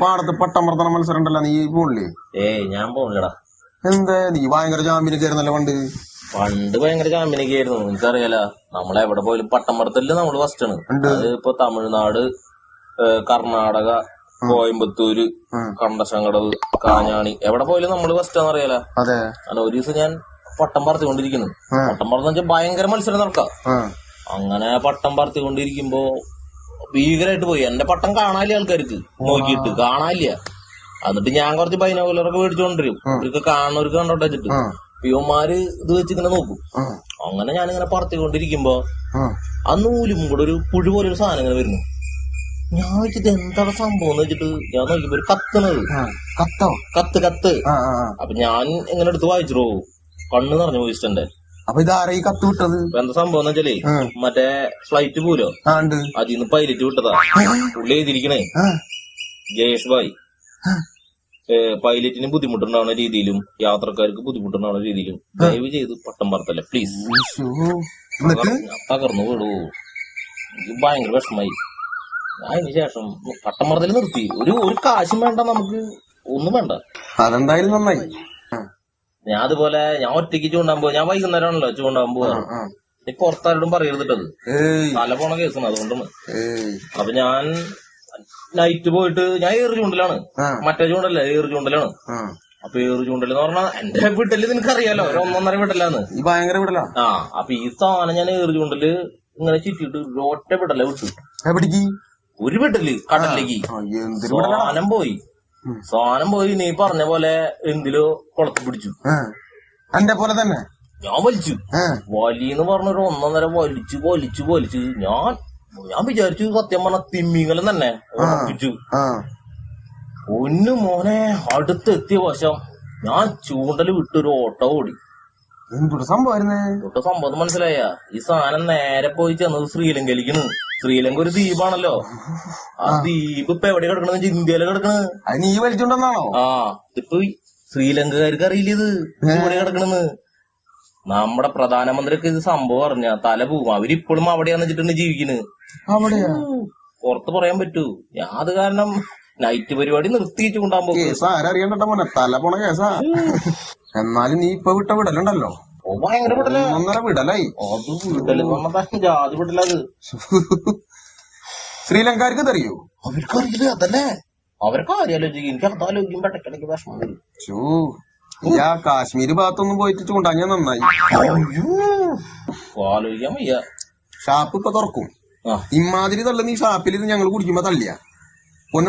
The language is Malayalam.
പാടത്ത് പട്ടമർത്തണ മത്സരം ഉണ്ടല്ലോ നീ പോണില്ലേ ഏയ് ഞാൻ പോണില്ലടാ. എന്താ? നീ ഭയങ്കര ജാമ്യം കയറുന്നല്ലോ പണ്ട്? പണ്ട് ഭയങ്കര ചാമ്പ്യനൊക്കെ ആയിരുന്നു എനിക്കറിയാല നമ്മളെ എവിടെ പോയാലും പട്ടമർത്തലിൽ നമ്മൾ ഫസ്റ്റ് ആണ്. അത് ഇപ്പൊ തമിഴ്നാട് കർണാടക കോയമ്പത്തൂര്. കണ്ടശങ്കടവ് കാഞ്ഞാണി. എവിടെ പോയാലും നമ്മൾ ഫസ്റ്റ് ആണെന്നറിയാല. അതെ. അങ്ങനെ ഒരു ദിവസം ഞാൻ പട്ടം പറത്തിക്കൊണ്ടിരിക്കുന്നു. പട്ടം പറന്ന് വെച്ചാൽ ഭയങ്കര മത്സരം നടക്കാം. അങ്ങനെ പട്ടം പറത്തിക്കൊണ്ടിരിക്കുമ്പോ ഭീകരമായിട്ട് പോയി. എന്റെ പട്ടം കാണാനില്ല ആൾക്കാർക്ക്. നോക്കിയിട്ട് കാണാനില്ല. എന്നിട്ട് ഞാൻ കുറച്ച് ബൈനോകുലറൊക്കെ മേടിച്ചോണ്ടിരും. ഇവർക്ക് കാണുന്നവർക്ക് കണ്ടോട്ടെ വെച്ചിട്ട്. പിയോമാര് ഇത് വെച്ച് ഇങ്ങനെ നോക്കും. അങ്ങനെ ഞാനിങ്ങനെ പറത്തിക്കൊണ്ടിരിക്കുമ്പോ ആ. നൂലും കൂടെ ഒരു പുഴു പോലെ ഒരു സാധനം ഇങ്ങനെ വരുന്നു. ഞാൻ വെച്ചിട്ട് എന്താണ് സംഭവം എന്ന് വെച്ചിട്ട് ഞാൻ നോക്കിയപ്പോ ഒരു കത്തണത് കത്തോ? കത്ത് കത്ത്. അപ്പൊ ഞാൻ എങ്ങനെ എടുത്ത് വായിച്ചിട്ടോ കണ്ണ് നിറഞ്ഞു പോയി ഇഷ്ടന്റെ അപ്പൊ ഇതാരാ ഈ കത്ത് വിട്ടത്? എന്താ സംഭവം എന്ന് വെച്ചാലേ മറ്റേ ഫ്ലൈറ്റ് പോലോ? ആണ്ട് അതിന്ന് പൈലറ്റ് വിട്ടതാ. പുള്ളി എഴുതിയിരിക്കണേ. ജയേഷ് ഭായ്. പൈലറ്റിന് ബുദ്ധിമുട്ടുണ്ടാവുന്ന രീതിയിലും യാത്രക്കാർക്ക് ബുദ്ധിമുട്ടുണ്ടാവുന്ന രീതിയിലും ദയവ് ചെയ്ത് പട്ടം പറത്തല്ലേ പ്ലീസ് തകർന്നു വിടൂ ഭയങ്കര വിഷമായി. അതിന് ശേഷം പട്ടം പറത്തൽ നിർത്തി. ഒരു ഒരു കാശും വേണ്ട നമുക്ക് ഒന്നും വേണ്ട. അതെന്തായാലും നന്നായി. ഞാൻ അതുപോലെ ഞാൻ ഒറ്റയ്ക്ക് ചൂണ്ടാൻ പോവാ. ഞാൻ വൈകുന്നേരമാണല്ലോ ചൂണ്ടാൻ പോവാ. നീ പുറത്താരോടും പറയരുതിട്ടത് തല പോണ കേസാണ് അതുകൊണ്ടാണ് അപ്പൊ ഞാൻ നൈറ്റ് പോയിട്ട് ഞാൻ ഏറ് ചൂണ്ടലാണ്. മറ്റേ ചൂണ്ടല്ല ഏറ് ചൂണ്ടലാണ്. അപ്പൊ ഏറ് ചൂണ്ടൽ എന്ന് പറഞ്ഞാൽ എന്റെ വീട്ടിൽ നിനക്കറിയാലോ ഒരു ഒന്നൊന്നര വീട്ടിലാന്ന് ഈ ഭയങ്കര വിടല? ആ അപ്പൊ ഈ സാധനം ഞാൻ ഏറ് ചൂണ്ടൽ ഇങ്ങനെ ചുറ്റിട്ട് ഒറ്റ വിടല വിട്ടു. ഒരു വിടൽ കടലിലേക്ക്. സാധനം പോയി. സാധനം പോയി നീ പറഞ്ഞ പോലെ എന്തിലോ കുളത്തി പിടിച്ചു. എന്റെ പോലെ തന്നെ? ഞാൻ വലിച്ചു. വലിയെന്ന് പറഞ്ഞൊരു ഒന്നര വലിച്ചു വലിച്ചു വലിച്ചു. ഞാൻ ഞാൻ വിചാരിച്ചു സത്യം പറഞ്ഞ തിമ്മിങ്ങലം തന്നെ. ഉറപ്പിച്ചു. ഒന്ന് മോനെ അടുത്തെത്തിയ വശം ഞാൻ ചൂണ്ടൽ വിട്ടൊരു ഓട്ടോ ഓടി. എന്തൊരു സംഭവം സംഭവം മനസ്സിലായ? ഈ സാധനം നേരെ പോയി ചെന്നത് ശ്രീലങ്കയിലേക്കാണ്. ശ്രീലങ്ക ഒരു ദ്വീപാണല്ലോ. ആ ദ്വീപ് ഇപ്പൊ എവിടെ കിടക്കണെന്ന് വെച്ചാൽ ഇന്ത്യയിലെ കിടക്കണ് അത് നീ വലിച്ചോണ്ടെന്നാണോ? ആ ഇപ്പൊ ശ്രീലങ്കകാർക്ക് ശ്രീലങ്കക്കാർക്ക് അറിയില്ല ഇത്? എവിടെ കിടക്കണെന്ന് നമ്മുടെ പ്രധാനമന്ത്രിക്ക് ഇത് സംഭവം അറിഞ്ഞ തല പോവും അവരിപ്പോഴും അവിടെയാന്ന് വെച്ചിട്ടുണ്ട് ജീവിക്കുന്നത് അവിടെയാ? പുറത്ത് പറയാൻ പറ്റൂ. ഞാൻ അത് കാരണം നൈറ്റ് പരിപാടി നിർത്തി കൊണ്ടാൻ പോകും കേസ് ആരറിയണ്ടോ മോനെ? തല പോണ കേസാ. എന്നാലും നീ ഇപ്പൊ വിട്ട വിടലുണ്ടല്ലോ. ഭയങ്കര വിടല ഒന്നര വിടലായി. അത് വിടൽ പറഞ്ഞ ജാതി വിടലത് ശ്രീലങ്കാർക്ക് ഇതറിയോ അവർക്ക് അറിയില്ല അതല്ലേ? അവർക്ക് അറിയാലോചിക്കും എനിക്ക് അത് ആലോചിക്കുമ്പോ ഇടയ്ക്കിടയ്ക്ക് വിഷമം വരും. ആ കാശ്മീര് ഭാഗത്തൊന്നും പോയിട്ട് ഞാൻ നന്നായി. ആലോചിക്കാൻ വയ്യ. ഷാപ്പ് ഇപ്പൊ തുറക്കും. ഇമാതിരി തള്ളുന്ന ഈ ഷാപ്പിൽ ഇത് ഞങ്ങൾ കുടിക്കുമ്പോ തള്ളിയ.